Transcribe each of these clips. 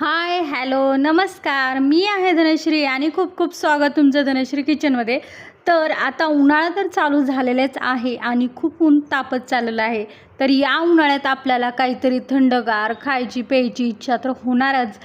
Hi hello नमस्कार. मी आहे धनश्री आणि खूप खूप स्वागत तुमचं धनश्री किचनमध्ये. तर आता उन्हाळा तर चालू झालेलाच आहे आणि खूप ऊन तापत चाललेलं आहे. तर या उन्हाळ्यात आपल्याला काहीतरी थंडगार खायची प्यायची इच्छा तर होणारच.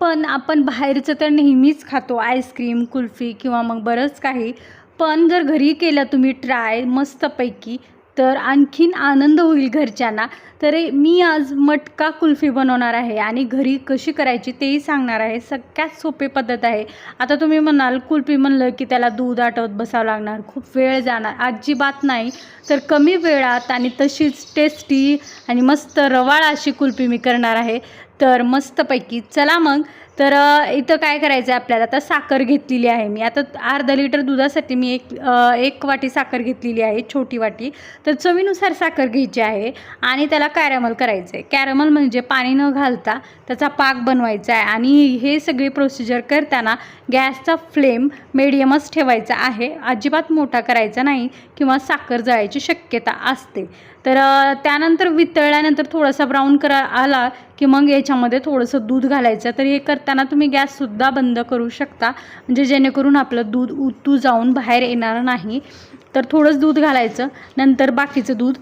पण आपण बाहेरचं तर नेहमीच खातो आईस्क्रीम कुल्फी किंवा मग बरंच काही. पण जर घरी केलं तुम्ही ट्राय मस्तपैकी तर आणखीन आनंद होईल घरच्यांना. तर मी आज मटका कुल्फी बनवणार आहे आणि घरी कशी करायची तेही सांगणार आहे. सगळ्यात सोपी पद्धत आहे. आता तुम्ही म्हणाल कुल्फी म्हणलं की त्याला दूध आटवत बसावं लागणार. खूप वेळ जाणार. अजिबात नाही. तर कमी वेळात आणि तशीच टेस्टी आणि मस्त रवाळ अशी कुल्फी मी करणार आहे. तर मस्तपैकी चला मग. तर इथं काय करायचं आहे आपल्याला? आता साखर घेतलेली आहे मी. आता अर्धा लिटर दुधासाठी मी एक एक वाटी साखर घेतलेली आहे छोटी वाटी. तर चवीनुसार साखर घ्यायची आहे आणि त्याला कॅरमल करायचं आहे कॅरमल म्हणजे पाणी न घालता त्याचा पाक बनवायचा आहे आणि हे सगळी प्रोसिजर करताना गॅसचा फ्लेम मिडियमच ठेवायचा आहे. अजिबात मोठा करायचा नाही किंवा साखर जळायची शक्यता असते. तर त्यानंतर वितळल्यानंतर थोडासा ब्राऊन करा आला की मग याच्यामध्ये थोडंसं दूध घालायचं. तर हे करताना तुम्ही गॅससुद्धा बंद करू शकता. म्हणजे जेणेकरून आपलं दूध उतू जाऊन बाहेर येणार नाही. तर थोडंच दूध घालायचं. नंतर बाकीचं दूध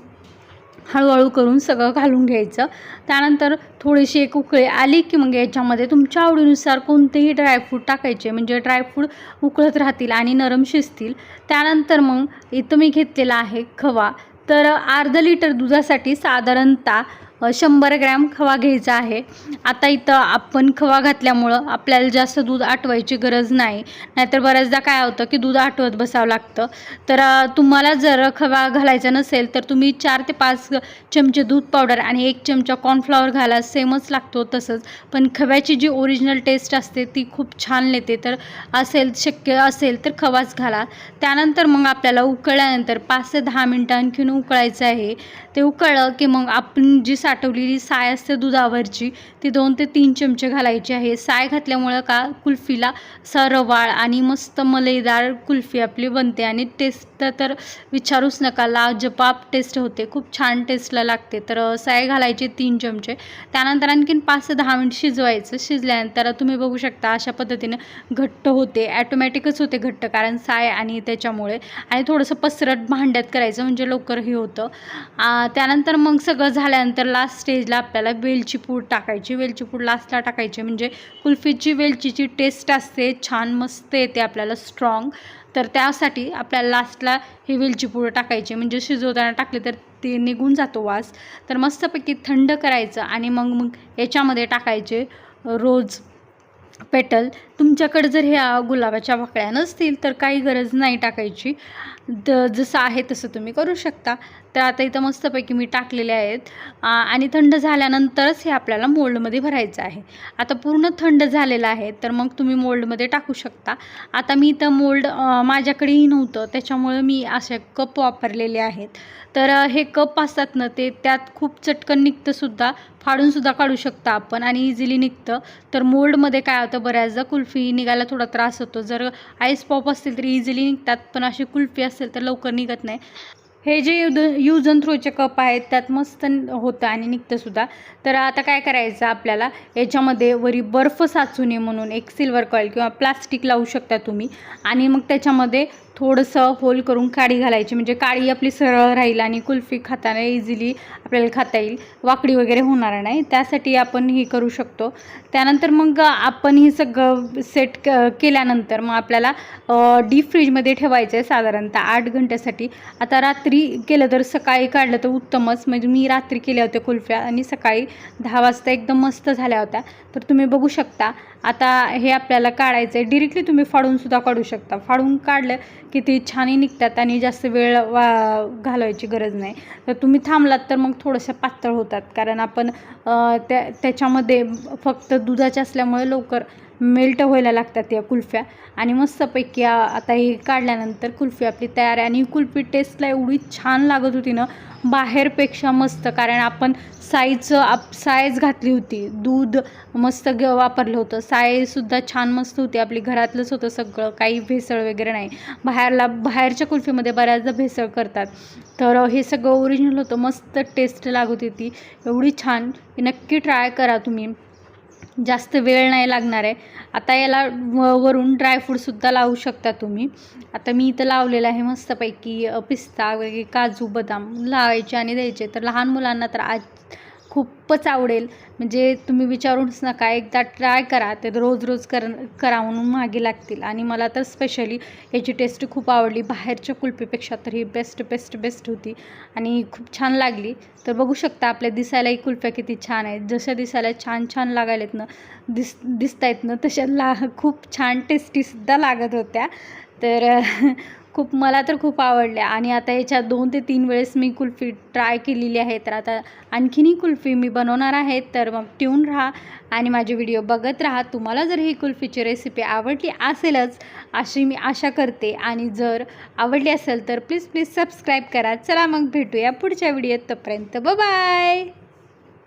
हळूहळू करून सगळं घालून घ्यायचं. त्यानंतर थोडीशी एक उकळी आली की मग याच्यामध्ये तुमच्या आवडीनुसार कोणतेही ड्रायफ्रूट टाकायचे. म्हणजे ड्रायफ्रूट उकळत राहतील आणि नरम शिजतील. त्यानंतर मग इथं मी घेतलेला आहे खवा. तर अर्धं लिटर दुधासाठी साधारणतः शंभर ग्रॅम खवा घ्यायचा आहे. आता इथं आपण खवा घातल्यामुळं आपल्याला जास्त दूध आटवायची गरज नाही. नाहीतर बऱ्याचदा काय होतं की दूध आटवत बसावं लागतं. तर तुम्हाला जर खवा घालायचा नसेल तर तुम्ही चार ते पाच चमचे दूध पावडर आणि एक चमचा कॉर्नफ्लॉवर घाला. सेमच लागतो तसंच. पण खव्याची जी ओरिजिनल टेस्ट असते ती खूप छान येते तर असेल शक्य असेल तर खवाच घाला. त्यानंतर मग आपल्याला उकळल्यानंतर पाच ते दहा मिनटं आणखीन उकळायचं आहे. ते उकळलं की मग आपण जी साठवलेली साय असते दुधावरची ती दोन ते तीन चमचे घालायची आहे. साय घातल्यामुळं का? कुल्फीला असा रवाळ आणि मस्त मलईदार कुल्फी आपली बनते आणि टेस्ट तर विचारूच नका लाजपाप टेस्ट होते. खूप छान टेस्टला लागते. तर साय घालायचे तीन चमचे. त्यानंतर आणखीन पाच ते दहा मिनिट शिजवायचं. शिजल्यानंतर तुम्ही बघू शकता अशा पद्धतीनं घट्ट होते. ॲटोमॅटिकच होते घट्ट कारण साय आणि त्याच्यामुळे. आणि थोडंसं पसरट भांड्यात करायचं म्हणजे लवकर हे होतं. त्यानंतर मग सगळं झाल्यानंतर लास्ट स्टेजला आपल्याला वेलची पूड टाकायची. वेलची पूड लास्टला टाकायची म्हणजे कुल्फीची वेलचीची टेस्ट असते छान मस्त येते आपल्याला स्ट्रॉंग तर त्यासाठी आपल्याला लास्टला ही वेलची पूड टाकायची. म्हणजे शिजवताना टाकली तर ते निघून जातो वास. तर मस्तपैकी थंड करायचं आणि मग मग याच्यामध्ये टाकायचे रोज पेटल. तुमच्याकडे जर ह्या गुलाबाच्या पाकळ्या नसतील तर काही गरज नाही टाकायची. द जसं आहे तसं तुम्ही करू शकता. तर आता इथं मस्तपैकी मी टाकलेले आहेत. आणि थंड झाल्यानंतरच हे आपल्याला मोल्डमध्ये भरायचं आहे. आता पूर्ण थंड झालेलं आहे तर मग तुम्ही मोल्डमध्ये टाकू शकता. आता मी इथं मोल्ड माझ्याकडेही नव्हतं त्याच्यामुळं मी असे कप वापरलेले आहेत. तर हे कप असतात ना ते त्यात खूप चटकन निघतंसुद्धा फाडूनसुद्धा काढू शकता आपण आणि इझिली निघतं. तर मोल्डमध्ये काय होतं बऱ्याचदा कुल कुल्फी निघायला थोडा त्रास होतो. जर आईस पॉप असतील तर इझिली निघतात पण अशी कुल्फी असेल तर लवकर निघत नाही. हे जे युद यूज अँड थ्रोचे कप आहेत त्यात मस्त होतं आणि निघतंसुद्धा तर आता काय करायचं आपल्याला? याच्यामध्ये वरी बर्फ साचू नये म्हणून एक सिल्वर कॉईल किंवा प्लास्टिक लावू शकता तुम्ही. आणि मग त्याच्यामध्ये थोडंसं होल करून काडी घालायची. म्हणजे काळी आपली सरळ राहील आणि कुल्फी खाताना इझिली आपल्याला खाता येईल. वाकडी वगैरे होणार नाही. त्यासाठी आपण हे करू शकतो. त्यानंतर मग आपण हे सगळं सेट क केल्यानंतर मग आपल्याला डीप फ्रीजमध्ये ठेवायचं आहे साधारणतः आठ घंट्यासाठी. आता रात्री केलं तर सकाळी काढलं तर उत्तमच. म्हणजे मी रात्री केल्या होत्या कुल्फ्या आणि सकाळी दहा वाजता एकदम मस्त झाल्या होत्या. तर तुम्ही बघू शकता. आता हे आपल्याला काढायचं आहे डिरेक्टली तुम्ही फाडूनसुद्धा काढू शकता. फाडून काढलं की ते छानही निघतात आणि जास्त वेळ वा घालवायची गरज नाही. तर तुम्ही थांबलात तर मग थोडंसं पातळ होतात. कारण आपण त्या त्याच्यामध्ये फक्त दुधाच्या असल्यामुळे लवकर मेल्ट व्हायला लागतात या कुल्फ्या. आणि मस्तपैकी आता हे काढल्यानंतर कुल्फी आपली तयार आहे. आणि ही कुल्फी टेस्टला एवढी छान लागत होती ना बाहेरपेक्षा मस्त. कारण आपण साईचं आप सायज घातली होती. दूध मस्त ग वापरलं होतं. सायसुद्धा छान मस्त होती. आपली घरातलंच होतं सगळं. काही भेसळ वगैरे नाही. बाहेरला बाहेरच्या कुल्फीमध्ये बऱ्याचदा भेसळ करतात. तर हे सगळं ओरिजिनल होतं. मस्त टेस्ट लागत होती एवढी छान. नक्की ट्राय करा तुम्ही. जास्त वेळ नाही लागणार आहे. आता याला व वरून ड्रायफ्रूटसुद्धा लावू शकता तुम्ही. आता मी इथं लावलेलं आहे मस्तपैकी पिस्ता वगैरे काजू बदाम लावायचे आणि द्यायचे. तर लहान मुलांना तर आज खूपच आवडेल. म्हणजे तुम्ही विचारूच नका एकदा ट्राय करा ते रोज रोज कर करा म्हणून मागे लागतील. आणि मला तर स्पेशली याची टेस्ट खूप आवडली. बाहेरच्या कुल्फीपेक्षा तर ही बेस्ट बेस्ट बेस्ट होती. आणि खूप छान लागली. तर बघू शकता आपल्या दिसायलाही कुल्फ्या किती छान आहेत. जशा दिसायला छान छान लागायलेत ना दिस दिसत आहेत ना तशा ला खूप छान टेस्टीसुद्धा लागत होत्या. तर खूप मला तर खूप आवडल्या. आणि आता याच्या दोन ते तीन वेळेस मी कुल्फी ट्राय केलेली आहे. तर आता आणखीनही कुल्फी मी बनवणार आहे. तर मग ट्यून राहा आणि माझे व्हिडिओ बघत राहा. तुम्हाला जर ही कुल्फीची रेसिपी आवडली असेलच अशी मी आशा करते. आणि जर आवडली असेल तर प्लीज प्लीज सबस्क्राईब करा. चला मग भेटूया पुढच्या व्हिडिओत. तोपर्यंत बाय